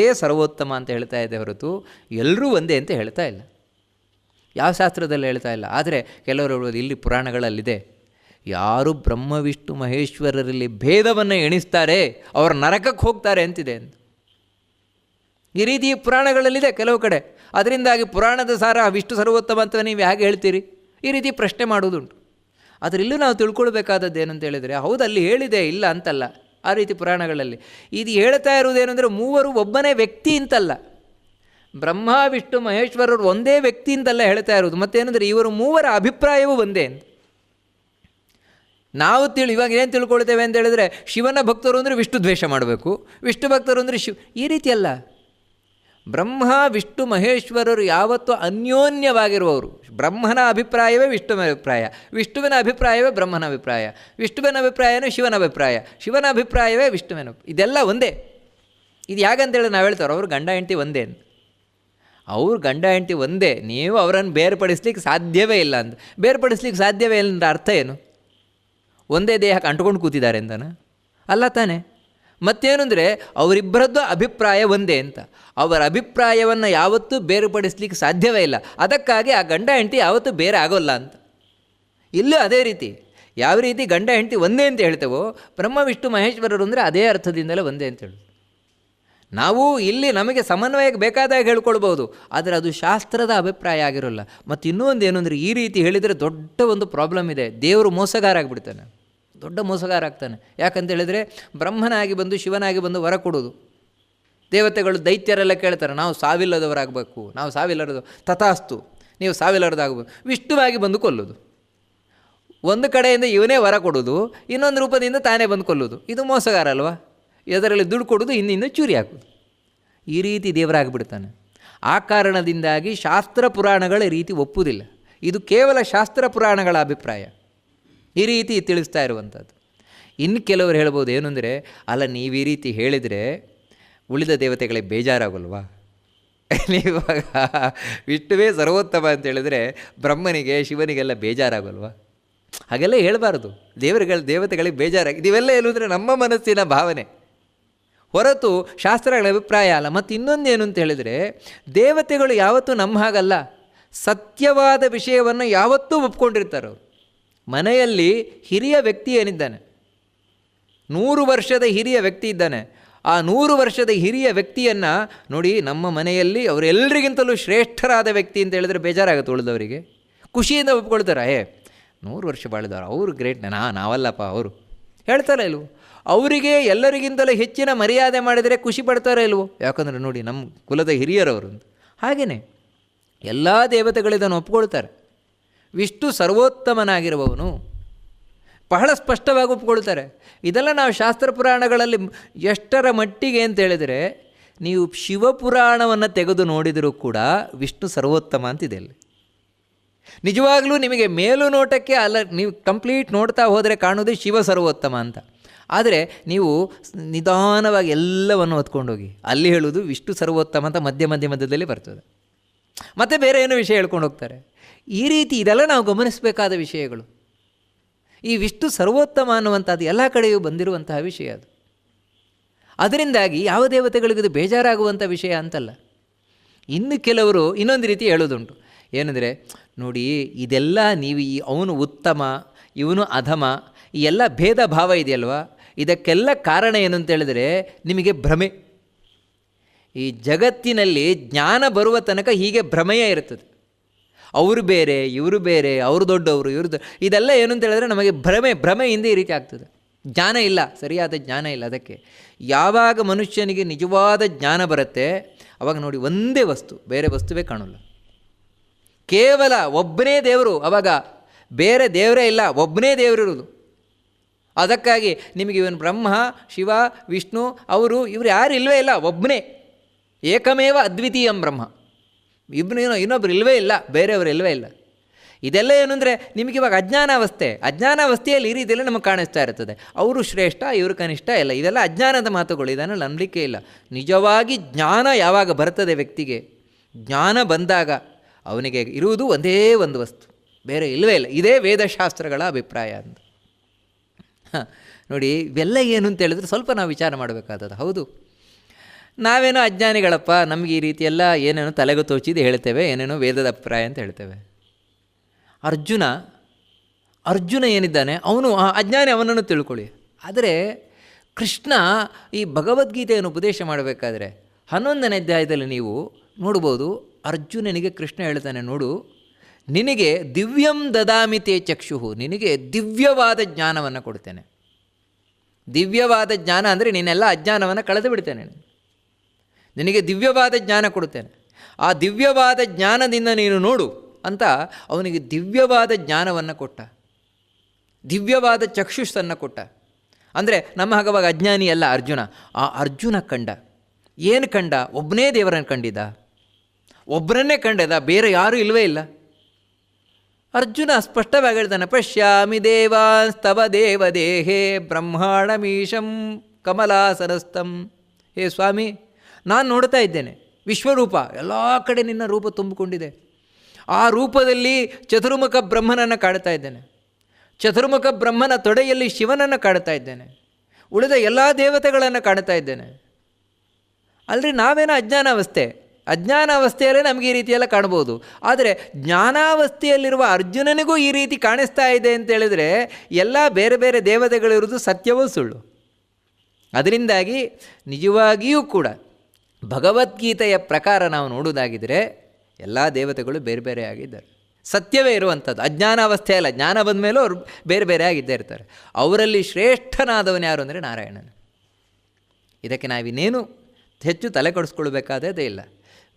ಸರ್ವೋತ್ತಮ ಅಂತ ಹೇಳ್ತಾ ಇದೆ ಹೊರತು ಎಲ್ಲರೂ ಒಂದೇ ಅಂತ ಹೇಳ್ತಾ ಇಲ್ಲ. ಯಾವ ಶಾಸ್ತ್ರದಲ್ಲಿ ಹೇಳ್ತಾ ಇಲ್ಲ? ಆದರೆ ಕೆಲವರು ಹೇಳೋದು ಇಲ್ಲಿ ಪುರಾಣಗಳಲ್ಲಿದೆ. ಯಾರು ಬ್ರಹ್ಮ ವಿಷ್ಣು ಮಹೇಶ್ವರರಲ್ಲಿ ಭೇದವನ್ನು ಎಣಿಸ್ತಾರೆ, ಅವರು ನರಕಕ್ಕೆ ಹೋಗ್ತಾರೆ ಅಂತಿದೆ ಅಂತ. ಈ ರೀತಿ ಪುರಾಣಗಳಲ್ಲಿದೆ ಕೆಲವು ಕಡೆ. ಅದರಿಂದಾಗಿ ಪುರಾಣದ ಸಾರ ವಿಷ್ಣು ಸರ್ವೋತ್ತಮ ಅಂತ ನೀವು ಹೇಗೆ ಹೇಳ್ತೀರಿ? ಈ ರೀತಿ ಪ್ರಶ್ನೆ ಮಾಡೋದುಂಟು ಆದರೆ ಇಲ್ಲೂ ನಾವು ತಿಳ್ಕೊಳ್ಬೇಕಾದದ್ದು ಏನಂತ ಹೇಳಿದರೆ, ಹೌದು, ಅಲ್ಲಿ ಹೇಳಿದೆ ಇಲ್ಲ ಅಂತಲ್ಲ. ಆ ರೀತಿ ಪುರಾಣಗಳಲ್ಲಿ. ಇದು ಹೇಳ್ತಾ ಇರುವುದೇನೆಂದರೆ ಮೂವರು ಒಬ್ಬನೇ ವ್ಯಕ್ತಿ ಅಂತಲ್ಲ. ಬ್ರಹ್ಮ, ವಿಷ್ಣು, ಮಹೇಶ್ವರರು ಒಂದೇ ವ್ಯಕ್ತಿ ಅಂತಲ್ಲ ಹೇಳ್ತಾ ಇರೋದು ಮತ್ತೇನೆಂದರೆ ಇವರು ಮೂವರ ಅಭಿಪ್ರಾಯವೂ ಒಂದೇ ನಾವು ತಿಳಿ, ಇವಾಗ ಏನು ತಿಳ್ಕೊಳ್ತೇವೆ ಅಂತ ಹೇಳಿದ್ರೆ ಶಿವನ ಭಕ್ತರು ಅಂದರೆ ವಿಷ್ಣು ದ್ವೇಷ ಮಾಡಬೇಕು, ವಿಷ್ಣು ಭಕ್ತರು ಅಂದರೆ ಶಿವ, ಈ ರೀತಿ ಅಲ್ಲ. ಬ್ರಹ್ಮ, ವಿಷ್ಣು, ಮಹೇಶ್ವರರು ಯಾವತ್ತೂ ಅನ್ಯೋನ್ಯವಾಗಿರುವವರು. ಬ್ರಹ್ಮನ ಅಭಿಪ್ರಾಯವೇ ವಿಷ್ಣುವಿನ ಅಭಿಪ್ರಾಯ. ವಿಷ್ಣುವಿನ ಅಭಿಪ್ರಾಯವೇ ಬ್ರಹ್ಮನ ಅಭಿಪ್ರಾಯ. ವಿಷ್ಣುವಿನ ಅಭಿಪ್ರಾಯವೇ ಶಿವನ ಅಭಿಪ್ರಾಯ. ಶಿವನ ಅಭಿಪ್ರಾಯವೇ ವಿಷ್ಣುವಿನ ಇದೆಲ್ಲ ಒಂದೇ. ಇದು ಯಾಕಂತೇಳಿ ನಾವು ಹೇಳ್ತಾರೆ ಅವರು ಗಂಡ, ಹೆಂಡತಿ ಒಂದೇ ಅಂತ. ಅವ್ರು ಗಂಡ, ಹೆಂಡತಿ ಒಂದೇ. ನೀವು ಅವರನ್ನು ಬೇರ್ಪಡಿಸ್ಲಿಕ್ಕೆ ಸಾಧ್ಯವೇ ಇಲ್ಲ ಅಂತ. ಬೇರ್ಪಡಿಸ್ಲಿಕ್ಕೆ ಸಾಧ್ಯವೇ ಇಲ್ಲ ಅಂತ ಅರ್ಥ ಏನು? ಒಂದೇ ದೇಹಕ್ಕೆ ಅಂಟ್ಕೊಂಡು ಕೂತಿದ್ದಾರೆ ಅಂತಾನೆ? ಅಲ್ಲ ತಾನೇ. ಮತ್ತೇನು ಅಂದರೆ ಅವರಿಬ್ಬರದ್ದು ಅಭಿಪ್ರಾಯ ಒಂದೇ ಅಂತ. ಅವರ ಅಭಿಪ್ರಾಯವನ್ನು ಯಾವತ್ತೂ ಬೇರ್ಪಡಿಸ್ಲಿಕ್ಕೆ ಸಾಧ್ಯವೇ ಇಲ್ಲ. ಅದಕ್ಕಾಗಿ ಆ ಗಂಡ ಹೆಂಡತಿ ಯಾವತ್ತೂ ಬೇರೆ ಆಗೋಲ್ಲ ಅಂತ. ಇಲ್ಲೂ ಅದೇ ರೀತಿ. ಯಾವ ರೀತಿ ಗಂಡ ಹೆಂಡತಿ ಒಂದೇ ಅಂತ ಹೇಳ್ತೇವೋ, ಬ್ರಹ್ಮ, ವಿಷ್ಣು, ಮಹೇಶ್ವರರು ಅಂದರೆ ಅದೇ ಅರ್ಥದಿಂದಲೇ ಒಂದೇ ಅಂತ ಹೇಳೋದು. ನಾವು ಇಲ್ಲಿ ನಮಗೆ ಸಮನ್ವಯಕ್ಕೆ ಬೇಕಾದಾಗ ಹೇಳ್ಕೊಳ್ಬೋದು ಆದರೆ ಅದು ಶಾಸ್ತ್ರದ ಅಭಿಪ್ರಾಯ ಆಗಿರೋಲ್ಲ. ಮತ್ತು ಇನ್ನೂ ಒಂದು ಏನು ಅಂದರೆ ಈ ರೀತಿ ಹೇಳಿದರೆ ದೊಡ್ಡ ಒಂದು ಪ್ರಾಬ್ಲಮ್ ಇದೆ. ದೇವರು ಮೋಸಗಾರ ಆಗಿಬಿಡ್ತಾನೆ ದೊಡ್ಡ ಮೋಸಗಾರ ಆಗ್ತಾನೆ. ಯಾಕಂತ ಹೇಳಿದರೆ ಬ್ರಹ್ಮನಾಗಿ ಬಂದು ಶಿವನಾಗಿ ಬಂದು ವರ ಕೊಡೋದು ದೇವತೆಗಳು ದೈತ್ಯರೆಲ್ಲ ಕೇಳ್ತಾರೆ, ನಾವು ಸಾವಿಲ್ಲದವರಾಗಬೇಕು, ನಾವು ಸಾವಿಲ್ಲರದು, ತಥಾಸ್ತು, ನೀವು ಸಾವಿಲ್ಲರದಾಗಬೇಕು. ವಿಷ್ಣುವಾಗಿ ಬಂದು ಕೊಲ್ಲೋದು. ಒಂದು ಕಡೆಯಿಂದ ಇವನೇ ವರ ಕೊಡೋದು ಇನ್ನೊಂದು ರೂಪದಿಂದ ತಾನೇ ಬಂದು ಕೊಲ್ಲೋದು ಇದು ಮೋಸಗಾರ ಅಲ್ವಾ? ಇದರಲ್ಲಿ ದುಡ್ಡು ಕೊಡೋದು ಇನ್ನಿಂದ ಚೂರಿ ಹಾಕೋದು ಈ ರೀತಿ ದೇವರಾಗಿಬಿಡ್ತಾನೆ. ಆ ಕಾರಣದಿಂದಾಗಿ ಶಾಸ್ತ್ರ ಪುರಾಣಗಳ ರೀತಿ ಒಪ್ಪುವುದಿಲ್ಲ. ಇದು ಕೇವಲ ಶಾಸ್ತ್ರ ಪುರಾಣಗಳ ಅಭಿಪ್ರಾಯ. ಈ ರೀತಿ ತಿಳಿಸ್ತಾ ಇರುವಂಥದ್ದು. ಇನ್ನು ಕೆಲವರು ಹೇಳ್ಬೋದು ಏನು ಅಂದರೆ, ಅಲ್ಲ, ನೀವು ಈ ರೀತಿ ಹೇಳಿದರೆ ಉಳಿದ ದೇವತೆಗಳಿಗೆ ಬೇಜಾರಾಗಲ್ವಾ? ನೀವಾಗ ವಿಷ್ಣುವೇ ಸರ್ವೋತ್ತಮ ಅಂತ ಹೇಳಿದರೆ ಬ್ರಹ್ಮನಿಗೆ, ಶಿವನಿಗೆಲ್ಲ ಬೇಜಾರಾಗಲ್ವಾ? ಹಾಗೆಲ್ಲ ಹೇಳಬಾರ್ದು. ದೇವರುಗಳ ದೇವತೆಗಳಿಗೆ ಬೇಜಾರಾಗಿ ಇವೆಲ್ಲ ಏನು ಅಂದರೆ ನಮ್ಮ ಮನಸ್ಸಿನ ಭಾವನೆ. ಹೊರತು ಶಾಸ್ತ್ರಗಳ ಅಭಿಪ್ರಾಯ ಅಲ್ಲ. ಮತ್ತು ಇನ್ನೊಂದೇನು ಅಂತ ಹೇಳಿದರೆ, ದೇವತೆಗಳು ಯಾವತ್ತೂ ನಮ್ಮ ಹಾಗಲ್ಲ. ಸತ್ಯವಾದ ವಿಷಯವನ್ನು ಯಾವತ್ತೂ ಒಪ್ಕೊಂಡಿರ್ತಾರೆ ಅವರು ಮನೆಯಲ್ಲಿ ಹಿರಿಯ ವ್ಯಕ್ತಿ ಏನಿದ್ದಾನೆ? ನೂರು ವರ್ಷದ ಹಿರಿಯ ವ್ಯಕ್ತಿ ಇದ್ದಾನೆ. ಆ ನೂರು ವರ್ಷದ ಹಿರಿಯ ವ್ಯಕ್ತಿಯನ್ನು ನೋಡಿ ನಮ್ಮ ಮನೆಯಲ್ಲಿ ಅವರೆಲ್ಲರಿಗಿಂತಲೂ ಶ್ರೇಷ್ಠರಾದ ವ್ಯಕ್ತಿ ಅಂತ ಹೇಳಿದ್ರೆ ಬೇಜಾರಾಗುತ್ತೆ ಉಳಿದವರಿಗೆ. ಖುಷಿಯಿಂದ ಒಪ್ಕೊಳ್ತಾರೆ, ಏ, ನೂರು ವರ್ಷ ಬಾಳಿದವರು, ಅವರು ಗ್ರೇಟ್, ನಾ, ನಾವಲ್ಲಪ್ಪ ಅವರು. ಹೇಳ್ತಾರೆ ಇಲ್ವೋ? ಅವರಿಗೆ ಎಲ್ಲರಿಗಿಂತಲೂ ಹೆಚ್ಚಿನ ಮರ್ಯಾದೆ ಮಾಡಿದರೆ ಖುಷಿ ಪಡ್ತಾರೆ ಇಲ್ವೋ? ಯಾಕಂದರೆ ನೋಡಿ ನಮ್ಮ ಕುಲದ ಹಿರಿಯರವರು ಹಾಗೆಯೇ ಎಲ್ಲ ದೇವತೆಗಳಿದನ್ನು ಒಪ್ಕೊಳ್ತಾರೆ. ವಿಷ್ಣು ಸರ್ವೋತ್ತಮನಾಗಿರುವವನು. ಬಹಳ ಸ್ಪಷ್ಟವಾಗಿ ಒಪ್ಪಿಕೊಳ್ತಾರೆ. ಇದೆಲ್ಲ ನಾವು ಶಾಸ್ತ್ರ ಪುರಾಣಗಳಲ್ಲಿ ಎಷ್ಟರ ಮಟ್ಟಿಗೆ ಅಂತ ಹೇಳಿದರೆ, ನೀವು ಶಿವಪುರಾಣವನ್ನು ತೆಗೆದು ನೋಡಿದರೂ ಕೂಡ ವಿಷ್ಣು ಸರ್ವೋತ್ತಮ ಅಂತಿದೆ ಅಲ್ಲಿ. ನಿಜವಾಗಲೂ ನಿಮಗೆ ಮೇಲು ನೋಟಕ್ಕೆ ಅಲ್ಲ, ನೀವು ಕಂಪ್ಲೀಟ್ ನೋಡ್ತಾ ಹೋದರೆ ಕಾಣೋದೇ ಶಿವ ಸರ್ವೋತ್ತಮ ಅಂತ. ಆದರೆ ನೀವು ನಿಧಾನವಾಗಿ ಎಲ್ಲವನ್ನು ಹೊತ್ಕೊಂಡೋಗಿ, ಅಲ್ಲಿ ಹೇಳುವುದು ವಿಷ್ಣು ಸರ್ವೋತ್ತಮ ಅಂತ ಮಧ್ಯ ಮಧ್ಯ ಮಧ್ಯದಲ್ಲಿ ಬರ್ತದೆ. ಮತ್ತು ಬೇರೆ ಏನೋ ವಿಷಯ ಹೇಳ್ಕೊಂಡು ಹೋಗ್ತಾರೆ? ಈ ರೀತಿ ಇದೆಲ್ಲ ನಾವು ಗಮನಿಸಬೇಕಾದ ವಿಷಯಗಳು. ಈ ವಿಷ್ಣು ಸರ್ವೋತ್ತಮ ಅನ್ನುವಂಥದ್ದು ಎಲ್ಲ ಕಡೆಯೂ ಬಂದಿರುವಂತಹ ವಿಷಯ ಅದು. ಅದರಿಂದಾಗಿ ಯಾವ ದೇವತೆಗಳಿಗೆ ಇದು ಬೇಜಾರಾಗುವಂಥ ವಿಷಯ ಅಂತಲ್ಲ. ಇನ್ನು ಕೆಲವರು ಇನ್ನೊಂದು ರೀತಿ ಹೇಳೋದುಂಟು. ಏನಂದರೆ, ನೋಡಿ, ಇದೆಲ್ಲ ನೀವು ಈ ಅವನು ಉತ್ತಮ, ಇವನು ಅಧಮ, ಈ ಎಲ್ಲ ಭೇದ ಭಾವ ಇದೆಯಲ್ವಾ? ಇದಕ್ಕೆಲ್ಲ ಕಾರಣ ಏನು ಅಂತ ಹೇಳಿದರೆ, ನಿಮಗೆ ಭ್ರಮೆ. ಈ ಜಗತ್ತಿನಲ್ಲಿ ಜ್ಞಾನ ಬರುವ ತನಕ ಹೀಗೆ ಭ್ರಮೆಯೇ ಇರ್ತದೆ. ಅವರು ಬೇರೆ, ಇವರು ಬೇರೆ, ಅವರು ದೊಡ್ಡವರು, ಇವರು ಇದೆಲ್ಲ ಏನು ಅಂತ ಹೇಳಿದ್ರೆ ನಮಗೆ ಭ್ರಮೆ, ಭ್ರಮೆಯಿಂದ ಈ ರೀತಿ ಆಗ್ತದೆ. ಜ್ಞಾನ ಇಲ್ಲ, ಸರಿಯಾದ ಜ್ಞಾನ ಇಲ್ಲ ಅದಕ್ಕೆ. ಯಾವಾಗ ಮನುಷ್ಯನಿಗೆ ನಿಜವಾದ ಜ್ಞಾನ ಬರುತ್ತೆ, ಅವಾಗ ನೋಡಿ ಒಂದೇ ವಸ್ತು, ಬೇರೆ ವಸ್ತುವೇ ಕಾಣಲ್ಲ. ಕೇವಲ ಒಬ್ಬನೇ ದೇವರು, ಅವಾಗ ಬೇರೆ ದೇವರೇ ಇಲ್ಲ, ಒಬ್ಬನೇ ದೇವರಿರುವುದು ಅದಕ್ಕಾಗಿ ನಿಮಗೆ ಇವನು ಬ್ರಹ್ಮ, ಶಿವ, ವಿಷ್ಣು, ಅವರು, ಇವರು ಯಾರು ಇಲ್ಲವೇ ಇಲ್ಲ, ಒಬ್ಬನೇ. ಏಕಮೇವ ಅದ್ವಿತೀಯಂ ಬ್ರಹ್ಮ. ಇಬ್ಬರು ಏನೋ ಇನ್ನೊಬ್ರು ಇಲ್ಲವೇ ಇಲ್ಲ, ಬೇರೆಯವರು ಇಲ್ಲವೇ ಇಲ್ಲ. ಇದೆಲ್ಲ ಏನು ಅಂದರೆ ನಿಮಗೆ ಇವಾಗ ಅಜ್ಞಾನಾವಸ್ಥೆ, ಅಜ್ಞಾನಾವಸ್ಥೆಯಲ್ಲಿ ಈ ರೀತಿಯಲ್ಲಿ ನಮಗೆ ಕಾಣಿಸ್ತಾ ಇರ್ತದೆ. ಅವರು ಶ್ರೇಷ್ಠ, ಇವರು ಕನಿಷ್ಠ ಇಲ್ಲ. ಇದೆಲ್ಲ ಅಜ್ಞಾನದ ಮಾತುಗಳು ಇದನ್ನು ನಂಬಲಿಕ್ಕೆ ಇಲ್ಲ. ನಿಜವಾಗಿ ಜ್ಞಾನ ಯಾವಾಗ ಬರ್ತದೆ ವ್ಯಕ್ತಿಗೆ? ಜ್ಞಾನ ಬಂದಾಗ ಅವನಿಗೆ ಇರುವುದು ಒಂದೇ ಒಂದು ವಸ್ತು, ಬೇರೆ ಇಲ್ಲವೇ ಇಲ್ಲ. ಇದೇ ವೇದಶಾಸ್ತ್ರಗಳ ಅಭಿಪ್ರಾಯ ಅಂತ. ಹಾಂ, ನೋಡಿ ಇವೆಲ್ಲ ಏನು ಅಂತ ಹೇಳಿದ್ರೆ ಸ್ವಲ್ಪ ನಾವು ವಿಚಾರ ಮಾಡಬೇಕಾದದ್ದು. ಹೌದು. ನಾವೇನೋ ಅಜ್ಞಾನಿಗಳಪ್ಪ, ನಮಗೆ ಈ ರೀತಿಯೆಲ್ಲ ಏನೇನೋ ತಲೆಗೆ ತೋಚಿದ್ದು ಹೇಳ್ತೇವೆ, ಏನೇನೋ ವೇದದ ಅಭಿಪ್ರಾಯ ಅಂತ ಹೇಳ್ತೇವೆ. ಅರ್ಜುನ ಅರ್ಜುನ ಏನಿದ್ದಾನೆ, ಅವನು, ಆ ಅಜ್ಞಾನಿ ಅವನನ್ನು ತಿಳ್ಕೊಳ್ಳಿ. ಆದರೆ ಕೃಷ್ಣ ಈ ಭಗವದ್ಗೀತೆಯನ್ನು ಉಪದೇಶ ಮಾಡಬೇಕಾದ್ರೆ ಹನ್ನೊಂದನೇ ಅಧ್ಯಾಯದಲ್ಲಿ ನೀವು ನೋಡ್ಬೋದು, ಅರ್ಜುನನಿಗೆ ಕೃಷ್ಣ ಹೇಳ್ತಾನೆ, ನೋಡು, ನಿನಗೆ ದಿವ್ಯಂ ದದಾಮಿತೆ ಚಕ್ಷುಹು, ನಿನಗೆ ದಿವ್ಯವಾದ ಜ್ಞಾನವನ್ನು ಕೊಡ್ತೇನೆ. ದಿವ್ಯವಾದ ಜ್ಞಾನ ಅಂದರೆ ನೀನೆಲ್ಲ ಅಜ್ಞಾನವನ್ನು ಕಳೆದು ಬಿಡ್ತೇನೆ ನಿನಗೆ ದಿವ್ಯವಾದ ಜ್ಞಾನ ಕೊಡುತ್ತೇನೆ. ಆ ದಿವ್ಯವಾದ ಜ್ಞಾನದಿಂದ ನೀನು ನೋಡು ಅಂತ ಅವನಿಗೆ ದಿವ್ಯವಾದ ಜ್ಞಾನವನ್ನು ಕೊಟ್ಟ. ದಿವ್ಯವಾದ ಚಕ್ಷುಷನ್ನು ಕೊಟ್ಟ. ಅಂದರೆ ನಮ್ಮ ಹಾಗವಾಗ ಅಜ್ಞಾನಿ ಅಲ್ಲ ಅರ್ಜುನ. ಆ ಅರ್ಜುನ ಕಂಡ. ಏನು ಕಂಡ? ಒಬ್ಬನೇ ದೇವರನ್ನು ಕಂಡಿದ್ದ. ಒಬ್ಬರನ್ನೇ ಕಂಡದ, ಬೇರೆ ಯಾರೂ ಇಲ್ಲವೇ ಇಲ್ಲ. ಅರ್ಜುನ ಸ್ಪಷ್ಟವಾಗಿ ಹೇಳ್ತಾನೆ, ಪಶ್ಯಾಮಿ ದೇವಾಸ್ತವ ದೇವದೇಹೇ ಬ್ರಹ್ಮಾಣಮೀಶಂ ಕಮಲಾಸನಸ್ತಂ. ಹೇ ಸ್ವಾಮಿ ನಾನು ನೋಡ್ತಾ ಇದ್ದೇನೆ. ವಿಶ್ವರೂಪ, ಎಲ್ಲ ಕಡೆ ನಿನ್ನ ರೂಪ ತುಂಬಿಕೊಂಡಿದೆ. ಆ ರೂಪದಲ್ಲಿ ಚತುರ್ಮುಖ ಬ್ರಹ್ಮನನ್ನು ಕಾಡ್ತಾ ಇದ್ದೇನೆ. ಚತುರ್ಮುಖ ಬ್ರಹ್ಮನ ತೊಡೆಯಲ್ಲಿ ಶಿವನನ್ನು ಕಾಡ್ತಾ ಇದ್ದೇನೆ. ಉಳಿದ ಎಲ್ಲ ದೇವತೆಗಳನ್ನು ಕಾಣ್ತಾ ಇದ್ದೇನೆ. ಅಲ್ರಿ, ನಾವೇನೋ ಅಜ್ಞಾನಾವಸ್ಥೆ. ಅಜ್ಞಾನಾವಸ್ಥೆಯಲ್ಲೇ ನಮಗೆ ಈ ರೀತಿಯೆಲ್ಲ ಕಾಣ್ಬೋದು. ಆದರೆ ಜ್ಞಾನಾವಸ್ಥೆಯಲ್ಲಿರುವ ಅರ್ಜುನನಿಗೂ ಈ ರೀತಿ ಕಾಣಿಸ್ತಾ ಇದೆ ಅಂತ ಹೇಳಿದರೆ ಎಲ್ಲ ಬೇರೆ ಬೇರೆ ದೇವತೆಗಳಿರುವುದು ಸತ್ಯವೂ ಸುಳ್ಳು. ಅದರಿಂದಾಗಿ ನಿಜವಾಗಿಯೂ ಕೂಡ ಭಗವದ್ಗೀತೆಯ ಪ್ರಕಾರ ನಾವು ನೋಡುವುದಾಗಿದ್ದರೆ ಎಲ್ಲ ದೇವತೆಗಳು ಬೇರೆ ಬೇರೆ ಆಗಿದ್ದಾರೆ. ಸತ್ಯವೇ ಇರುವಂಥದ್ದು. ಅಜ್ಞಾನಾವಸ್ಥೆ ಅಲ್ಲ. ಜ್ಞಾನ ಬಂದ ಮೇಲೂ ಅವರು ಬೇರೆ ಬೇರೆ ಆಗಿದ್ದೇ ಇರ್ತಾರೆ. ಅವರಲ್ಲಿ ಶ್ರೇಷ್ಠನಾದವನು ಯಾರು ಅಂದರೆ ನಾರಾಯಣನು. ಇದಕ್ಕೆ ನಾವಿನ್ನೇನು ಹೆಚ್ಚು ತಲೆ ಕೆಡಿಸ್ಕೊಳ್ಬೇಕಾದೇ ಇಲ್ಲ.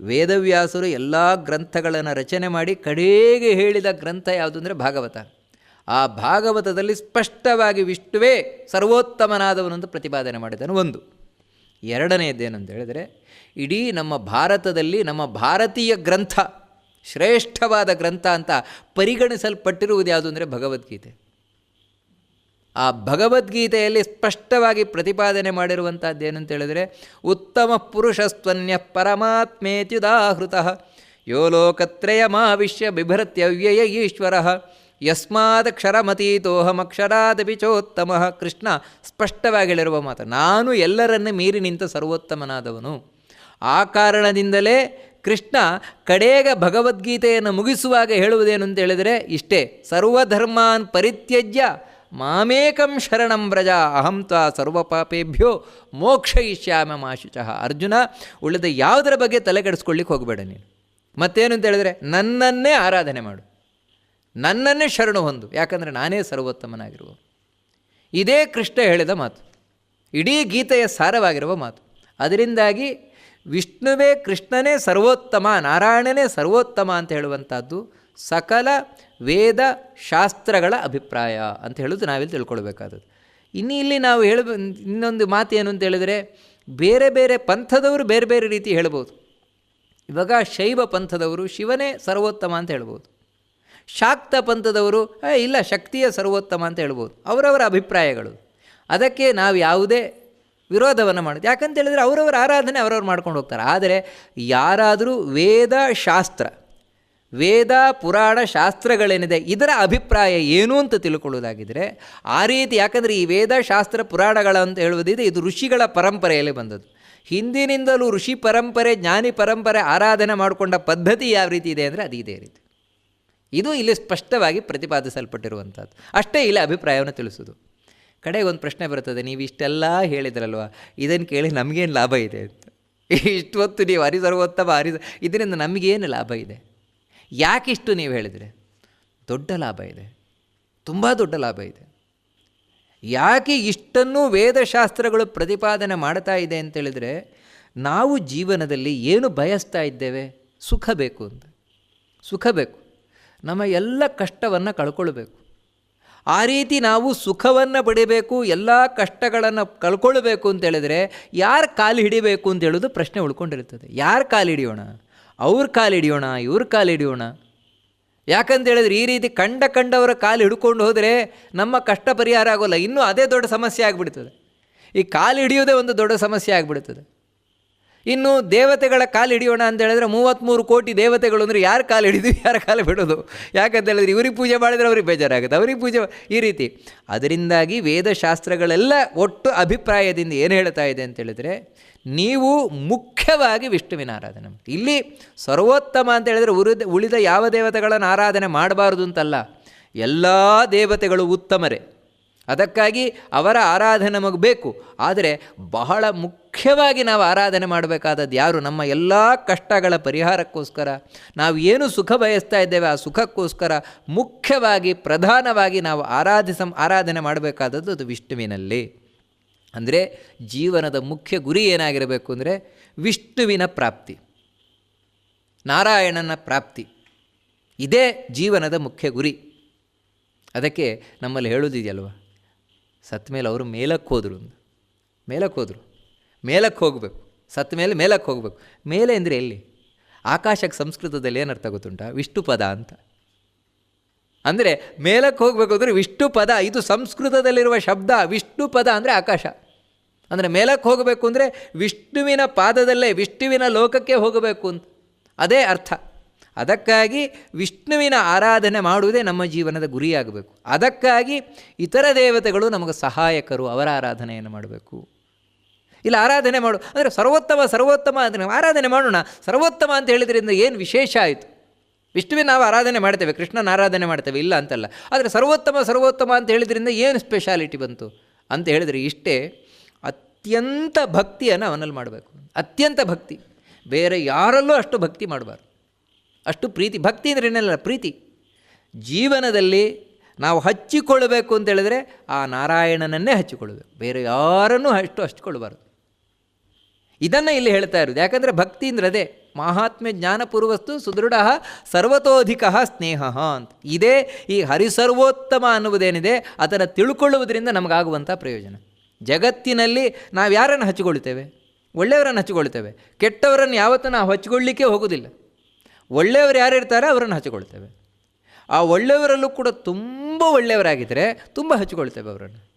ವೇದವ್ಯಾಸರು ಎಲ್ಲ ಗ್ರಂಥಗಳನ್ನು ರಚನೆ ಮಾಡಿ ಕಡೆಗೆ ಹೇಳಿದ ಗ್ರಂಥ ಯಾವುದು ಅಂದರೆ ಭಾಗವತ. ಆ ಭಾಗವತದಲ್ಲಿ ಸ್ಪಷ್ಟವಾಗಿ ವಿಷ್ಣುವೇ ಸರ್ವೋತ್ತಮನಾದವನು ಅಂತ ಪ್ರತಿಪಾದನೆ ಮಾಡಿದನು ಒಂದು. ಎರಡನೆಯದ್ದೇನಂತ ಹೇಳಿದರೆ ಇಡೀ ನಮ್ಮ ಭಾರತದಲ್ಲಿ ನಮ್ಮ ಭಾರತೀಯ ಗ್ರಂಥ, ಶ್ರೇಷ್ಠವಾದ ಗ್ರಂಥ ಅಂತ ಪರಿಗಣಿಸಲ್ಪಟ್ಟಿರುವುದು ಯಾವುದು ಅಂದರೆ ಭಗವದ್ಗೀತೆ. ಆ ಭಗವದ್ಗೀತೆಯಲ್ಲಿ ಸ್ಪಷ್ಟವಾಗಿ ಪ್ರತಿಪಾದನೆ ಮಾಡಿರುವಂಥದ್ದು ಏನಂತ ಹೇಳಿದರೆ, ಉತ್ತಮ ಪುರುಷಸ್ತ್ವನ್ಯ ಪರಮಾತ್ಮೇತ್ಯುದಾಹೃತ, ಯೋ ಲೋಕತ್ರಯ ಮಾವಿಶ್ಯ ಬಿಭರತ್ಯವ್ಯಯ ಈಶ್ವರ ಯಸ್ಮಾದಕ್ಷರಮತೀತೋಹಮಕ್ಷರಾದಪಿ ಚೋತ್ತಮ ಕೃಷ್ಣ ಸ್ಪಷ್ಟವಾಗಿ ಹೇಳಿರುವ ಮಾತು. ನಾನು ಎಲ್ಲರನ್ನೇ ಮೀರಿ ನಿಂತ ಸರ್ವೋತ್ತಮನಾದವನು. ಆ ಕಾರಣದಿಂದಲೇ ಕೃಷ್ಣ ಕಡೆಗ ಭಗವದ್ಗೀತೆಯನ್ನು ಮುಗಿಸುವಾಗ ಹೇಳುವುದೇನು ಅಂತ ಹೇಳಿದರೆ, ಇಷ್ಟೇ, ಸರ್ವಧರ್ಮಾನ್ ಪರಿತ್ಯಜ್ಯ ಮಾಮೇಕಂ ಶರಣಂ ವ್ರಜ, ಅಹಂ ತ್ವಾ ಸರ್ವಪಾಪೇಭ್ಯೋ ಮೋಕ್ಷಯಿಷ್ಯಾಮ ಮಾಶುಚಃ ಅರ್ಜುನ, ಉಳಿದ ಯಾವುದರ ಬಗ್ಗೆ ತಲೆ ಕೆಡಿಸ್ಕೊಳ್ಳಿಕ್ಕೆ ಹೋಗಬೇಡ ನೀನು. ಮತ್ತೇನು ಅಂತ ಹೇಳಿದರೆ, ನನ್ನನ್ನೇ ಆರಾಧನೆ ಮಾಡು. ನನ್ನನ್ನೇ ಶರಣು ಹೊಂದು. ಯಾಕಂದರೆ ನಾನೇ ಸರ್ವೋತ್ತಮನಾಗಿರುವ ಇದೇ ಕೃಷ್ಣ ಹೇಳಿದ ಮಾತು. ಇಡೀ ಗೀತೆಯ ಸಾರವಾಗಿರುವ ಮಾತು. ಅದರಿಂದಾಗಿ ವಿಷ್ಣುವೇ ಕೃಷ್ಣನೇ ಸರ್ವೋತ್ತಮ ನಾರಾಯಣನೇ ಸರ್ವೋತ್ತಮ ಅಂತ ಹೇಳುವಂಥದ್ದು ಸಕಲ ವೇದ ಶಾಸ್ತ್ರಗಳ ಅಭಿಪ್ರಾಯ ಅಂತ ಹೇಳೋದು ನಾವಿಲ್ಲಿ ತಿಳ್ಕೊಳ್ಬೇಕಾದದ್ದು. ಇನ್ನು ಇಲ್ಲಿ ನಾವು ಹೇಳ ಇನ್ನೊಂದು ಮಾತು ಏನು ಅಂತ ಹೇಳಿದರೆ ಬೇರೆ ಬೇರೆ ಪಂಥದವರು ಬೇರೆ ಬೇರೆ ರೀತಿ ಹೇಳ್ಬೋದು. ಇವಾಗ ಶೈವ ಪಂಥದವರು ಶಿವನೇ ಸರ್ವೋತ್ತಮ ಅಂತ ಹೇಳ್ಬೋದು. ಶಾಕ್ತ ಪಂಥದವರು "ಏ, ಇಲ್ಲ ಶಕ್ತಿಯ ಸರ್ವೋತ್ತಮ ಅಂತ ಹೇಳ್ಬೋದು. ಅವರವರ ಅಭಿಪ್ರಾಯಗಳು. ಅದಕ್ಕೆ ನಾವು ಯಾವುದೇ ವಿರೋಧವನ್ನು ಮಾಡೋದು ಯಾಕಂತ ಹೇಳಿದರೆ ಅವರವರ ಆರಾಧನೆ ಅವರವ್ರು ಮಾಡ್ಕೊಂಡು ಹೋಗ್ತಾರೆ. ಆದರೆ ಯಾರಾದರೂ ವೇದ ಶಾಸ್ತ್ರ, ವೇದ ಪುರಾಣ ಶಾಸ್ತ್ರಗಳೇನಿದೆ, ಇದರ ಅಭಿಪ್ರಾಯ ಏನು ಅಂತ ತಿಳ್ಕೊಳ್ಳೋದಾಗಿದ್ದರೆ ಆ ರೀತಿ ಯಾಕಂದರೆ ಈ ವೇದ ಶಾಸ್ತ್ರ ಪುರಾಣಗಳ ಅಂತ ಹೇಳುವುದಿದೆ, ಇದು ಋಷಿಗಳ ಪರಂಪರೆಯಲ್ಲಿ ಬಂದದ್ದು. ಹಿಂದಿನಿಂದಲೂ ಋಷಿ ಪರಂಪರೆ, ಜ್ಞಾನಿ ಪರಂಪರೆ ಆರಾಧನೆ ಮಾಡಿಕೊಂಡ ಪದ್ಧತಿ ಯಾವ ರೀತಿ ಇದೆ ಅಂದರೆ ಅದು ಇದೇ ರೀತಿ. ಇದು ಇಲ್ಲಿ ಸ್ಪಷ್ಟವಾಗಿ ಪ್ರತಿಪಾದಿಸಲ್ಪಟ್ಟಿರುವಂಥದ್ದು. ಅಷ್ಟೇ ಇಲ್ಲಿ ಅಭಿಪ್ರಾಯವನ್ನು ತಿಳಿಸೋದು ಕಡೆಗೆ ಒಂದು ಪ್ರಶ್ನೆ ಬರ್ತದೆ, ನೀವು ಇಷ್ಟೆಲ್ಲ ಹೇಳಿದ್ರಲ್ವ? ಇದನ್ನು ಕೇಳಿ ನಮಗೇನು ಲಾಭ ಇದೆ ಅಂತ. ಇಷ್ಟು ಹೊತ್ತು ನೀವು ಹರಿಸರ್ವೋತ್ತಮ ಹರಿಸ ಇದರಿಂದ ನಮಗೇನು ಲಾಭ ಇದೆ? ಯಾಕಿಷ್ಟು ನೀವು ಹೇಳಿದರೆ? ದೊಡ್ಡ ಲಾಭ ಇದೆ. ತುಂಬ ದೊಡ್ಡ ಲಾಭ ಇದೆ. ಯಾಕೆ ಇಷ್ಟನ್ನು ವೇದಶಾಸ್ತ್ರಗಳು ಪ್ರತಿಪಾದನೆ ಮಾಡ್ತಾ ಇದೆ ಅಂತೇಳಿದರೆ ನಾವು ಜೀವನದಲ್ಲಿ ಏನು ಬಯಸ್ತಾ ಇದ್ದೇವೆ? ಸುಖ ಬೇಕು ಅಂತ. ಸುಖ ಬೇಕು. ನಮ್ಮ ಎಲ್ಲ ಕಷ್ಟವನ್ನು ಕಳ್ಕೊಳ್ಬೇಕು. ಆ ರೀತಿ ನಾವು ಸುಖವನ್ನು ಪಡಿಬೇಕು, ಎಲ್ಲ ಕಷ್ಟಗಳನ್ನು ಕಳ್ಕೊಳ್ಬೇಕು ಅಂತೇಳಿದರೆ ಯಾರು ಕಾಲು ಹಿಡಿಬೇಕು ಅಂತ ಹೇಳೋದು ಪ್ರಶ್ನೆ ಉಳ್ಕೊಂಡಿರ್ತದೆ ಯಾರು ಕಾಲು ಹಿಡಿಯೋಣ? ಅವ್ರ ಕಾಲು ಹಿಡಿಯೋಣ, ಇವ್ರ ಕಾಲು ಹಿಡಿಯೋಣ? ಯಾಕಂತೇಳಿದ್ರೆ ಈ ರೀತಿ ಕಂಡ ಕಂಡವರ ಕಾಲು ಹಿಡ್ಕೊಂಡು ಹೋದರೆ ನಮ್ಮ ಕಷ್ಟ ಪರಿಹಾರ ಆಗೋಲ್ಲ, ಇನ್ನೂ ಅದೇ ದೊಡ್ಡ ಸಮಸ್ಯೆ ಆಗಿಬಿಡ್ತದೆ. ಈ ಕಾಲು ಹಿಡಿಯೋದೇ ಒಂದು ದೊಡ್ಡ ಸಮಸ್ಯೆ ಆಗಿಬಿಡ್ತದೆ. ಇನ್ನು ದೇವತೆಗಳ ಕಾಲು ಹಿಡಿಯೋಣ ಅಂತ ಹೇಳಿದ್ರೆ ಮೂವತ್ತ್ಮೂರು ಕೋಟಿ ದೇವತೆಗಳು ಅಂದರೆ ಯಾರು ಕಾಲು ಹಿಡಿದು, ಯಾರ ಕಾಲು ಬಿಡೋದು? ಯಾಕಂತ ಹೇಳಿದ್ರೆ ಇವ್ರಿಗೆ ಪೂಜೆ ಮಾಡಿದರೆ ಅವ್ರಿಗೆ ಬೇಜಾರಾಗುತ್ತೆ. ಅವ್ರಿಗೆ ಪೂಜೆ ಈ ರೀತಿ. ಅದರಿಂದಾಗಿ ವೇದಶಾಸ್ತ್ರಗಳೆಲ್ಲ ಒಟ್ಟು ಅಭಿಪ್ರಾಯದಿಂದ ಏನು ಹೇಳ್ತಾ ಇದೆ ಅಂತ ಹೇಳಿದರೆ, ನೀವು ಮುಖ್ಯವಾಗಿ ವಿಷ್ಣುವಿನ ಆರಾಧನೆ ಇಲ್ಲಿ ಸರ್ವೋತ್ತಮ ಅಂತ ಹೇಳಿದ್ರೆ ಉಳಿದ ಉಳಿದ ಯಾವ ದೇವತೆಗಳನ್ನು ಆರಾಧನೆ ಮಾಡಬಾರ್ದು ಅಂತಲ್ಲ, ಎಲ್ಲ ದೇವತೆಗಳು ಉತ್ತಮರೇ. ಅದಕ್ಕಾಗಿ ಅವರ ಆರಾಧನೆ ನಮಗೆ ಬೇಕು. ಆದರೆ ಬಹಳ ಮುಖ್ಯವಾಗಿ ನಾವು ಆರಾಧನೆ ಮಾಡಬೇಕಾದದ್ದು ಯಾರು? ನಮ್ಮ ಎಲ್ಲ ಕಷ್ಟಗಳ ಪರಿಹಾರಕ್ಕೋಸ್ಕರ. ನಾವು ಏನು ಸುಖ ಬಯಸ್ತಾ ಇದ್ದೇವೆ ಆ ಸುಖಕ್ಕೋಸ್ಕರ ಮುಖ್ಯವಾಗಿ, ಪ್ರಧಾನವಾಗಿ ನಾವು ಆರಾಧಿಸ, ಆರಾಧನೆ ಮಾಡಬೇಕಾದದ್ದು ಅದು ವಿಷ್ಣುವಿನಲ್ಲಿ. ಅಂದರೆ ಜೀವನದ ಮುಖ್ಯ ಗುರಿ ಏನಾಗಿರಬೇಕು ಅಂದರೆ ವಿಷ್ಣುವಿನ ಪ್ರಾಪ್ತಿ. ನಾರಾಯಣನ ಪ್ರಾಪ್ತಿ. ಇದೇ ಜೀವನದ ಮುಖ್ಯ ಗುರಿ. ಅದಕ್ಕೆ ನಮ್ಮಲ್ಲಿ ಹೇಳೋದಿದೆಯಲ್ವ? ಸತ್ತ ಮೇಲೆ ಅವರು ಮೇಲಕ್ಕೆ ಹೋದರು ಮೇಲಕ್ಕೆ ಹೋದರು. ಮೇಲಕ್ಕೆ ಹೋಗಬೇಕು. ಸತ್ತ ಮೇಲೆ ಮೇಲಕ್ಕೆ ಹೋಗಬೇಕು. ಮೇಲೆ ಅಂದರೆ ಎಲ್ಲಿ? ಆಕಾಶಕ್ಕೆ ಸಂಸ್ಕೃತದಲ್ಲಿ ಏನರ್ಥ ಗೊತ್ತುಂಟ? ವಿಷ್ಣು ಪದ ಅಂತ. ಅಂದರೆ ಮೇಲಕ್ಕೆ ಹೋಗಬೇಕು ಅಂದರೆ ವಿಷ್ಣು ಪದ ಇದು ಸಂಸ್ಕೃತದಲ್ಲಿರುವ ಶಬ್ದ. ವಿಷ್ಣು ಪದ ಅಂದರೆ ಆಕಾಶ. ಅಂದರೆ ಮೇಲಕ್ಕೆ ಹೋಗಬೇಕು ಅಂದರೆ ವಿಷ್ಣುವಿನ ಪಾದದಲ್ಲೇ, ವಿಷ್ಣುವಿನ ಲೋಕಕ್ಕೆ ಹೋಗಬೇಕು ಅಂತ. ಅದೇ ಅರ್ಥ. ಅದಕ್ಕಾಗಿ ವಿಷ್ಣುವಿನ ಆರಾಧನೆ ಮಾಡುವುದೇ ನಮ್ಮ ಜೀವನದ ಗುರಿಯಾಗಬೇಕು. ಅದಕ್ಕಾಗಿ ಇತರ ದೇವತೆಗಳು ನಮಗೆ ಸಹಾಯಕರು, ಅವರ ಆರಾಧನೆಯನ್ನು ಮಾಡಬೇಕು. ಇಲ್ಲ, ಆರಾಧನೆ ಮಾಡು, ಅಂದರೆ ಸರ್ವೋತ್ತಮ ಸರ್ವೋತ್ತಮ ಅಂದರೆ ಆರಾಧನೆ ಮಾಡೋಣ. ಸರ್ವೋತ್ತಮ ಅಂತ ಹೇಳಿದ್ರಿಂದ ಏನು ವಿಶೇಷ ಆಯಿತು? ವಿಷ್ಣುವಿನ ನಾವು ಆರಾಧನೆ ಮಾಡ್ತೇವೆ, ಕೃಷ್ಣನ ಆರಾಧನೆ ಮಾಡ್ತೇವೆ, ಇಲ್ಲ ಅಂತಲ್ಲ. ಆದರೆ ಸರ್ವೋತ್ತಮ ಸರ್ವೋತ್ತಮ ಅಂತ ಹೇಳಿದ್ರಿಂದ ಏನು ಸ್ಪೆಷಾಲಿಟಿ ಬಂತು? ಅಂತ ಹೇಳಿದರೆ ಇಷ್ಟೇ ಅತ್ಯಂತ ಭಕ್ತಿಯನ್ನು ಅವನಲ್ಲಿ ಮಾಡಬೇಕು. ಅತ್ಯಂತ ಭಕ್ತಿ. ಬೇರೆ ಯಾರಲ್ಲೂ ಅಷ್ಟು ಭಕ್ತಿ ಮಾಡಬಾರ್ದು. ಅಷ್ಟು ಪ್ರೀತಿ, ಭಕ್ತಿ ಅಂದರೆ ಏನೆಲ್ಲ ಪ್ರೀತಿ. ಜೀವನದಲ್ಲಿ ನಾವು ಹಚ್ಚಿಕೊಳ್ಳಬೇಕು ಅಂತ ಹೇಳಿದ್ರೆ ಆ ನಾರಾಯಣನನ್ನೇ ಹಚ್ಚಿಕೊಳ್ಳಬೇಕು. ಬೇರೆ ಯಾರನ್ನೂ ಅಷ್ಟು ಹಚ್ಚಿಕೊಳ್ಳಬಾರ್ದು. ಇದನ್ನು ಇಲ್ಲಿ ಹೇಳ್ತಾ ಇರೋದು. ಯಾಕಂದರೆ ಭಕ್ತಿ ಅಂದರೆ ಅದೇ, ಮಹಾತ್ಮ್ಯ ಜ್ಞಾನಪೂರ್ವಸ್ತು ಸುದೃಢ ಸರ್ವತೋಧಿಕ ಸ್ನೇಹ ಅಂತ. ಇದೇ ಈ ಹರಿಸರ್ವೋತ್ತಮ ಅನ್ನುವುದೇನಿದೆ, ಅದನ್ನು ತಿಳ್ಕೊಳ್ಳುವುದರಿಂದ ನಮಗಾಗುವಂಥ ಪ್ರಯೋಜನ. ಜಗತ್ತಿನಲ್ಲಿ ನಾವು ಯಾರನ್ನು ಹಚ್ಚಿಕೊಳ್ತೇವೆ ಒಳ್ಳೆಯವರನ್ನು ಹಚ್ಚಿಕೊಳ್ತೇವೆ ಕೆಟ್ಟವರನ್ನು ಯಾವತ್ತೂ ನಾವು ಹಚ್ಚಿಕೊಳ್ಳಿಕ್ಕೆ ಹೋಗೋದಿಲ್ಲ ಒಳ್ಳೆಯವರು ಯಾರಿರ್ತಾರೆ ಅವರನ್ನು ಹಚ್ಚಿಕೊಳ್ತೇವೆ. ಆ ಒಳ್ಳೆಯವರಲ್ಲೂ ಕೂಡ ತುಂಬ ಒಳ್ಳೆಯವರಾಗಿದ್ದರೆ ತುಂಬ ಹಚ್ಚಿಕೊಳ್ತೇವೆ ಅವರನ್ನು.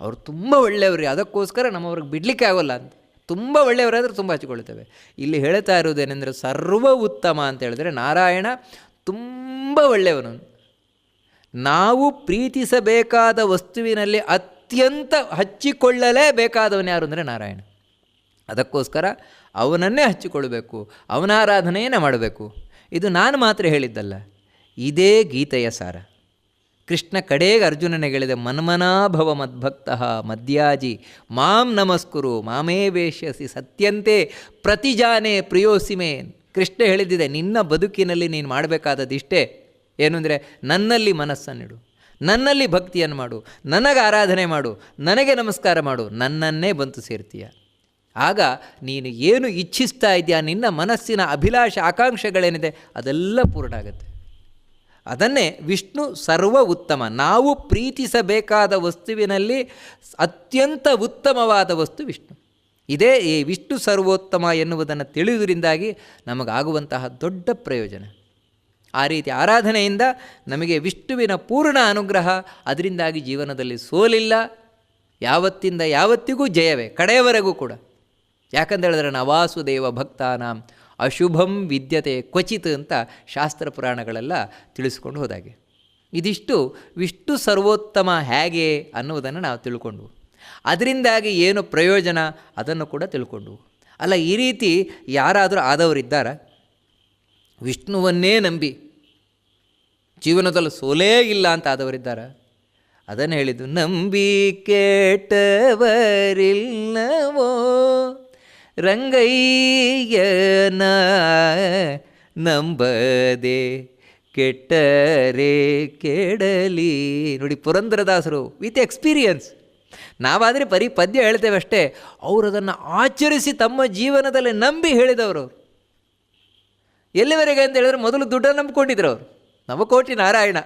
ಅವರು ತುಂಬ ಒಳ್ಳೆಯವರು, ಅದಕ್ಕೋಸ್ಕರ ನಮ್ಮವ್ರಿಗೆ ಬಿಡಲಿಕ್ಕೆ ಆಗೋಲ್ಲ ಅಂತ. ತುಂಬ ಒಳ್ಳೆಯವರಾದರೆ ತುಂಬ ಹಚ್ಚಿಕೊಳ್ತೇವೆ. ಇಲ್ಲಿ ಹೇಳ್ತಾ ಇರುವುದೇನೆಂದರೆ ಸರ್ವ ಉತ್ತಮ ಅಂತ ಹೇಳಿದ್ರೆ ನಾರಾಯಣ ತುಂಬ ಒಳ್ಳೆಯವನು. ನಾವು ಪ್ರೀತಿಸಬೇಕಾದ ವಸ್ತುವಿನಲ್ಲಿ ಅತ್ಯಂತ ಹಚ್ಚಿಕೊಳ್ಳಲೇಬೇಕಾದವನು ಯಾರು ಅಂದರೆ ನಾರಾಯಣ. ಅದಕ್ಕೋಸ್ಕರ ಅವನನ್ನೇ ಹಚ್ಚಿಕೊಳ್ಳಬೇಕು ಅವನ ಆರಾಧನೆಯನ್ನೇ ಮಾಡಬೇಕು. ಇದು ನಾನು ಮಾತ್ರ ಹೇಳಿದ್ದಲ್ಲ, ಇದೇ ಗೀತೆಯ ಸಾರ. ಕೃಷ್ಣ ಕಡೆಗೆ ಅರ್ಜುನನಿಗೆ ಹೇಳಿದೆ ಮನ್ಮನಾಭವ ಮದ್ಭಕ್ತ ಮದ್ಯಾಜಿ, ಮಾಂ ನಮಸ್ಕುರು, ಮಾಮೇ ವೇಷ್ಯಸಿ ಸತ್ಯಂತೆ, ಪ್ರತಿಜಾನೆ ಪ್ರಿಯೋಸಿಮೆ. ಕೃಷ್ಣ ಹೇಳಿದ್ದಿದೆ, ನಿನ್ನ ಬದುಕಿನಲ್ಲಿ ನೀನು ಮಾಡಬೇಕಾದದಿಷ್ಟೇ ಏನು ಅಂದರೆ, ನನ್ನಲ್ಲಿ ಮನಸ್ಸನ್ನಿಡು ನನ್ನಲ್ಲಿ ಭಕ್ತಿಯನ್ನು ಮಾಡು, ನನಗೆ ಆರಾಧನೆ ಮಾಡು, ನನಗೆ ನಮಸ್ಕಾರ ಮಾಡು, ನನ್ನನ್ನೇ ಬಂತು ಸೇರ್ತೀಯ. ಆಗ ನೀನು ಏನು ಇಚ್ಛಿಸ್ತಾ ಇದೆಯಾ, ನಿನ್ನ ಮನಸ್ಸಿನ ಅಭಿಲಾಷ ಆಕಾಂಕ್ಷೆಗಳೇನಿದೆ, ಅದೆಲ್ಲ ಪೂರ್ಣ ಆಗುತ್ತೆ ಅದನ್ನೇ ವಿಷ್ಣು ಸರ್ವ ಉತ್ತಮ. ನಾವು ಪ್ರೀತಿಸಬೇಕಾದ ವಸ್ತುವಿನಲ್ಲಿ ಅತ್ಯಂತ ಉತ್ತಮವಾದ ವಸ್ತು ವಿಷ್ಣು. ಇದೇ ಈ ವಿಷ್ಣು ಸರ್ವೋತ್ತಮ ಎನ್ನುವುದನ್ನು ತಿಳಿಯುವುದರಿಂದಾಗಿ ನಮಗಾಗುವಂತಹ ದೊಡ್ಡ ಪ್ರಯೋಜನ. ಆ ರೀತಿ ಆರಾಧನೆಯಿಂದ ನಮಗೆ ವಿಷ್ಣುವಿನ ಪೂರ್ಣ ಅನುಗ್ರಹ, ಅದರಿಂದಾಗಿ ಜೀವನದಲ್ಲಿ ಸೋಲಿಲ್ಲ. ಯಾವತ್ತಿಂದ ಯಾವತ್ತಿಗೂ ಜಯವೇ, ಕಡೆಯವರೆಗೂ ಕೂಡ. ಯಾಕಂತ ಹೇಳಿದ್ರೆ ನವಾಸುದೇವ ಭಕ್ತಾನಾಂ ಅಶುಭಂ ವಿದ್ಯತೆ ಕ್ವಚಿತ್ ಅಂತ ಶಾಸ್ತ್ರ ಪುರಾಣಗಳೆಲ್ಲ ತಿಳಿಸ್ಕೊಂಡು ಹೋದಾಗೆ. ಇದಿಷ್ಟು ವಿಷ್ಣು ಸರ್ವೋತ್ತಮ ಹೇಗೆ ಅನ್ನುವುದನ್ನು ನಾವು ತಿಳ್ಕೊಂಡು ಅದರಿಂದಾಗಿ ಏನು ಪ್ರಯೋಜನ ಅದನ್ನು ಕೂಡ ತಿಳ್ಕೊಂಡು ಅಲ್ಲ, ಈ ರೀತಿ ಯಾರಾದರೂ ಆದವರಿದ್ದಾರ? ವಿಷ್ಣುವನ್ನೇ ನಂಬಿ ಜೀವನದಲ್ಲಿ ಸೋಲೇ ಇಲ್ಲ ಅಂತ ಆದವರಿದ್ದಾರ? ಅದನ್ನು ಹೇಳಿದ್ದು, ನಂಬಿ ಕೇಟವರಿಲ್ಲವೋ? ರಂಗಯ್ಯನ ನಂಬದೆ ಕೆಟ್ಟರೆ ಕೆಡಲಿ. ನೋಡಿ, ಪುರಂದರದಾಸರು ವಿತ್ ಎಕ್ಸ್ಪೀರಿಯನ್ಸ್ ನಾವಾದರೆ ಬರೀ ಪದ್ಯ ಹೇಳ್ತೇವೆ ಅಷ್ಟೇ ಅವರು ಅದನ್ನು ಆಚರಿಸಿ ತಮ್ಮ ಜೀವನದಲ್ಲಿ ನಂಬಿ ಹೇಳಿದವರು. ಎಲ್ಲಿವರೆಗೆ ಅಂತ ಹೇಳಿದ್ರೆ ಮೊದಲು ದುಡ್ಡನ್ನು ನಂಬಿಕೊಂಡಿದ್ರು ಅವರು. ನವಕೋಟಿ ನಾರಾಯಣ,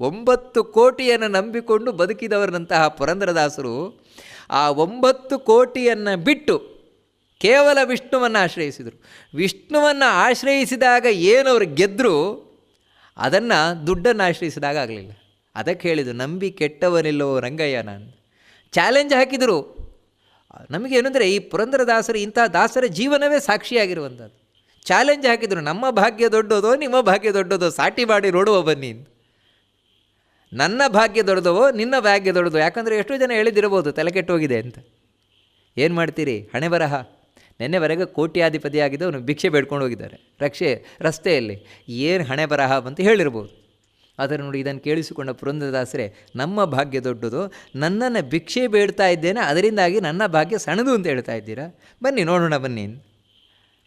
ಒಂಬತ್ತು ಕೋಟಿಯನ್ನು ನಂಬಿಕೊಂಡು ಬದುಕಿದವರನಂತಹ ಪುರಂದರದಾಸರು ಆ ಒಂಬತ್ತು ಕೋಟಿಯನ್ನು ಬಿಟ್ಟು ಕೇವಲ ವಿಷ್ಣುವನ್ನು ಆಶ್ರಯಿಸಿದರು. ವಿಷ್ಣುವನ್ನು ಆಶ್ರಯಿಸಿದಾಗ ಏನು ಅವರು ಗೆದ್ದರು ಅದನ್ನು ದುಡ್ಡನ್ನು ಆಶ್ರಯಿಸಿದಾಗ ಆಗಲಿಲ್ಲ. ಅದಕ್ಕೆ ಹೇಳಿದರು, ನಂಬಿ ಕೆಟ್ಟವನಿಲ್ಲೋ ರಂಗಯ್ಯ ನಾನು. ಚಾಲೆಂಜ್ ಹಾಕಿದರು. ನಮಗೇನೆಂದರೆ ಈ ಪುರಂದರದಾಸರು ಇಂಥ ದಾಸರ ಜೀವನವೇ ಸಾಕ್ಷಿಯಾಗಿರುವಂಥದ್ದು. ಚಾಲೆಂಜ್ ಹಾಕಿದರು, ನಮ್ಮ ಭಾಗ್ಯ ದೊಡ್ಡದೋ, ನಿಮ್ಮ ಭಾಗ್ಯ ದೊಡ್ಡದೋ, ಸಾಟಿ ಮಾಡಿ ನೋಡುವ ಬನ್ನಿ ನನ್ನ ಭಾಗ್ಯ ದೊಡ್ಡದವೋ, ನಿನ್ನ ಭಾಗ್ಯ ದೊಡ್ಡದೋ, ಯಾಕಂದರೆ ಎಷ್ಟೋ ಜನ ಹೇಳಿದಿರಬಹುದು, ತಲೆ ಕೆಟ್ಟೋಗಿದೆ ಅಂತ. ಏನು ಮಾಡ್ತೀರಿ? ಹಣೆ ಬರಹ. ನಿನ್ನೆವರೆಗೆ ಕೋಟ್ಯಾಧಿಪತಿ ಅವನು ಭಿಕ್ಷೆ ಬೇಡ್ಕೊಂಡು ಹೋಗಿದ್ದಾರೆ. ರಕ್ಷೆ, ರಸ್ತೆಯಲ್ಲಿ ಏನು ಹಣೆ ಬರಹ ಅಂತ ಹೇಳಿರ್ಬೋದು. ಆದರೆ ನೋಡಿ ಇದನ್ನು ಕೇಳಿಸಿಕೊಂಡ ಪುರಂದರದಾಸರೇ, ನಮ್ಮ ಭಾಗ್ಯ ದೊಡ್ಡದು, ನನ್ನನ್ನು ಭಿಕ್ಷೆ ಬೇಡ್ತಾ ಇದ್ದೇನೆ, ಅದರಿಂದಾಗಿ ನನ್ನ ಭಾಗ್ಯ ಸಣ್ಣದು ಅಂತ ಹೇಳ್ತಾ ಇದ್ದೀರಾ? ಬನ್ನಿ, ನೋಡೋಣ, ಬನ್ನಿ.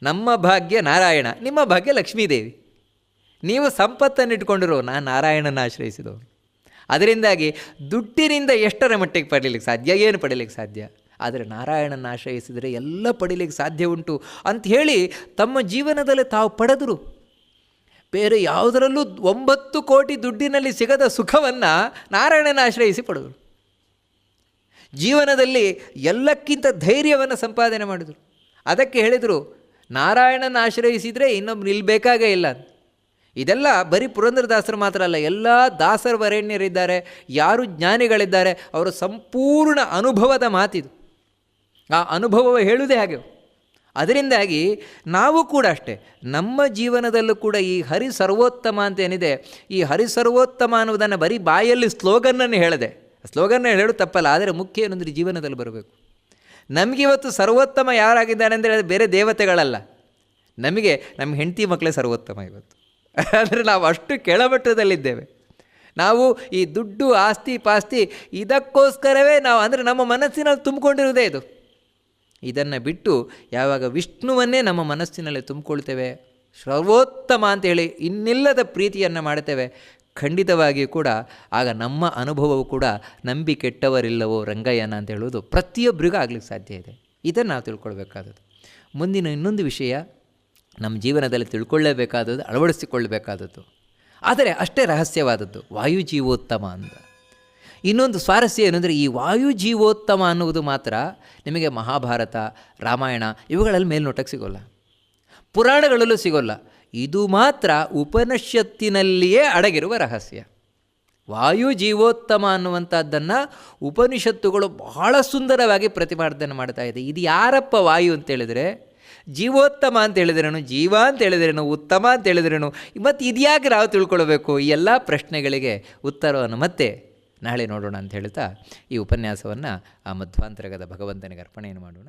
ನಮ್ಮ ಭಾಗ್ಯ ನಾರಾಯಣ, ನಿಮ್ಮ ಭಾಗ್ಯ ಲಕ್ಷ್ಮೀದೇವಿ. ನೀವು ಸಂಪತ್ತನ್ನು ಇಟ್ಕೊಂಡಿರೋ, ನಾನು ನಾರಾಯಣನ ಆಶ್ರಯಿಸಿದವನು. ಅದರಿಂದಾಗಿ ದುಡ್ಡಿನಿಂದ ಎಷ್ಟರ ಮಟ್ಟಿಗೆ ಪಡೀಲಿಕ್ಕೆ ಸಾಧ್ಯ, ಏನು ಪಡೀಲಿಕ್ಕೆ ಸಾಧ್ಯ? ಆದರೆ ನಾರಾಯಣನ ಆಶ್ರಯಿಸಿದರೆ ಎಲ್ಲ ಪಡೀಲಿಕ್ಕೆ ಸಾಧ್ಯ ಉಂಟು ಅಂತ ಹೇಳಿ ತಮ್ಮ ಜೀವನದಲ್ಲಿ ತಾವು ಪಡೆದರು. ಬೇರೆ ಯಾವುದರಲ್ಲೂ ಒಂಬತ್ತು ಕೋಟಿ ದುಡ್ಡಿನಲ್ಲಿ ಸಿಗದ ಸುಖವನ್ನು ನಾರಾಯಣನ ಆಶ್ರಯಿಸಿ ಪಡೆದರು. ಜೀವನದಲ್ಲಿ ಎಲ್ಲಕ್ಕಿಂತ ಧೈರ್ಯವನ್ನು ಸಂಪಾದನೆ ಮಾಡಿದರು. ಅದಕ್ಕೆ ಹೇಳಿದರು, ನಾರಾಯಣನ ಆಶ್ರಯಿಸಿದರೆ ಇನ್ನೊಬ್ಬ ನಿಲ್ಲಬೇಕಾಗೇ ಇಲ್ಲ. ಇದೆಲ್ಲ ಬರೀ ಪುರಂದ್ರದಾಸರು ಮಾತ್ರ ಅಲ್ಲ, ಎಲ್ಲ ದಾಸರ ವರೆಣ್ಯರಿದ್ದಾರೆ, ಯಾರು ಜ್ಞಾನಿಗಳಿದ್ದಾರೆ, ಅವರ ಸಂಪೂರ್ಣ ಅನುಭವದ ಮಾತಿದು. ಆ ಅನುಭವ ಹೇಳುವುದೇ ಹಾಗೆ. ಅದರಿಂದಾಗಿ ನಾವು ಕೂಡ ಅಷ್ಟೇ, ನಮ್ಮ ಜೀವನದಲ್ಲೂ ಕೂಡ ಈ ಹರಿ ಸರ್ವೋತ್ತಮ ಅಂತ ಏನಿದೆ, ಈ ಹರಿ ಸರ್ವೋತ್ತಮ ಅನ್ನುವುದನ್ನು ಬರೀ ಬಾಯಲ್ಲಿ ಸ್ಲೋಗನ್ನನ್ನು ಹೇಳಿದೆ, ಸ್ಲೋಗನ್ನ ಹೇಳೋದು ತಪ್ಪಲ್ಲ, ಆದರೆ ಮುಖ್ಯ ಏನಂದರೆ ಜೀವನದಲ್ಲಿ ಬರಬೇಕು. ನಮಗಿವತ್ತು ಸರ್ವೋತ್ತಮ ಯಾರಾಗಿದ್ದಾನೆ ಅಂದರೆ ಅದು ಬೇರೆ ದೇವತೆಗಳಲ್ಲ. ನಮಗೆ ನಮ್ಮ ಹೆಂಡತಿ ಮಕ್ಕಳೇ ಸರ್ವೋತ್ತಮ ಇವತ್ತು. ಅಂದರೆ ನಾವು ಅಷ್ಟು ಕೆಳಮಟ್ಟದಲ್ಲಿದ್ದೇವೆ. ನಾವು ಈ ದುಡ್ಡು ಆಸ್ತಿ ಪಾಸ್ತಿ ಇದಕ್ಕೋಸ್ಕರವೇ ನಾವು, ಅಂದರೆ ನಮ್ಮ ಮನಸ್ಸಿನಲ್ಲಿ ತುಂಬಿಕೊಂಡಿರುವುದೇ ಇದು. ಇದನ್ನು ಬಿಟ್ಟು ಯಾವಾಗ ವಿಷ್ಣುವನ್ನೇ ನಮ್ಮ ಮನಸ್ಸಿನಲ್ಲಿ ತುಂಬಿಕೊಳ್ತೇವೆ, ಸರ್ವೋತ್ತಮ ಅಂತೇಳಿ ಇನ್ನಿಲ್ಲದ ಪ್ರೀತಿಯನ್ನು ಮಾಡ್ತೇವೆ ಖಂಡಿತವಾಗಿಯೂ ಕೂಡ ಆಗ ನಮ್ಮ ಅನುಭವವು ಕೂಡ ನಂಬಿ ಕೆಟ್ಟವರಿಲ್ಲವೋ ರಂಗಯ್ಯನ ಅಂತ ಹೇಳುವುದು ಪ್ರತಿಯೊಬ್ಬರಿಗೂ ಆಗ್ಲಿಕ್ಕೆ ಸಾಧ್ಯ ಇದೆ. ಇದನ್ನು ನಾವು ತಿಳ್ಕೊಳ್ಬೇಕಾದದ್ದು. ಮುಂದಿನ ಇನ್ನೊಂದು ವಿಷಯ, ನಮ್ಮ ಜೀವನದಲ್ಲಿ ತಿಳ್ಕೊಳ್ಳೇಬೇಕಾದದ್ದು, ಅಳವಡಿಸಿಕೊಳ್ಳಬೇಕಾದದ್ದು. ಆದರೆ ಅಷ್ಟೇ ರಹಸ್ಯವಾದದ್ದು, ವಾಯುಜೀವೋತ್ತಮ ಅಂತ. ಇನ್ನೊಂದು ಸ್ವಾರಸ್ಯ ಏನಂದರೆ ಈ ವಾಯು ಜೀವೋತ್ತಮ ಅನ್ನುವುದು ಮಾತ್ರ ನಿಮಗೆ ಮಹಾಭಾರತ, ರಾಮಾಯಣ ಇವುಗಳಲ್ಲಿ ಮೇಲ್ನೋಟಕ್ಕೆ ಸಿಗೋಲ್ಲ. ಪುರಾಣಗಳಲ್ಲೂ ಸಿಗೋಲ್ಲ. ಇದು ಮಾತ್ರ ಉಪನಿಷತ್ತಿನಲ್ಲಿಯೇ ಅಡಗಿರುವ ರಹಸ್ಯ. ವಾಯು ಜೀವೋತ್ತಮ ಅನ್ನುವಂಥದ್ದನ್ನು ಉಪನಿಷತ್ತುಗಳು ಬಹಳ ಸುಂದರವಾಗಿ ಪ್ರತಿಪಾದನೆ ಮಾಡ್ತಾ ಇದೆ. ಇದು ಯಾರಪ್ಪ ವಾಯು ಅಂತೇಳಿದರೆ ಜೀವೋತ್ತಮ ಅಂತ ಹೇಳಿದ್ರೇನು? ಜೀವ ಅಂತ ಹೇಳಿದ್ರೇನು? ಉತ್ತಮ ಅಂತ ಹೇಳಿದ್ರೇನು? ಮತ್ತು ಇದ್ಯಾಕೆ ನಾವು ತಿಳ್ಕೊಳ್ಬೇಕು? ಈ ಎಲ್ಲ ಪ್ರಶ್ನೆಗಳಿಗೆ ಉತ್ತರವನ್ನು. ಮತ್ತೆ ನಾಳೆ ನೋಡೋಣ ಅಂತ ಹೇಳ್ತಾ ಈ ಉಪನ್ಯಾಸವನ್ನು ಆ ಮಧ್ವಾಂತರಗದ ಭಗವಂತನಿಗೆ ಅರ್ಪಣೆಯನ್ನು ಮಾಡೋಣ.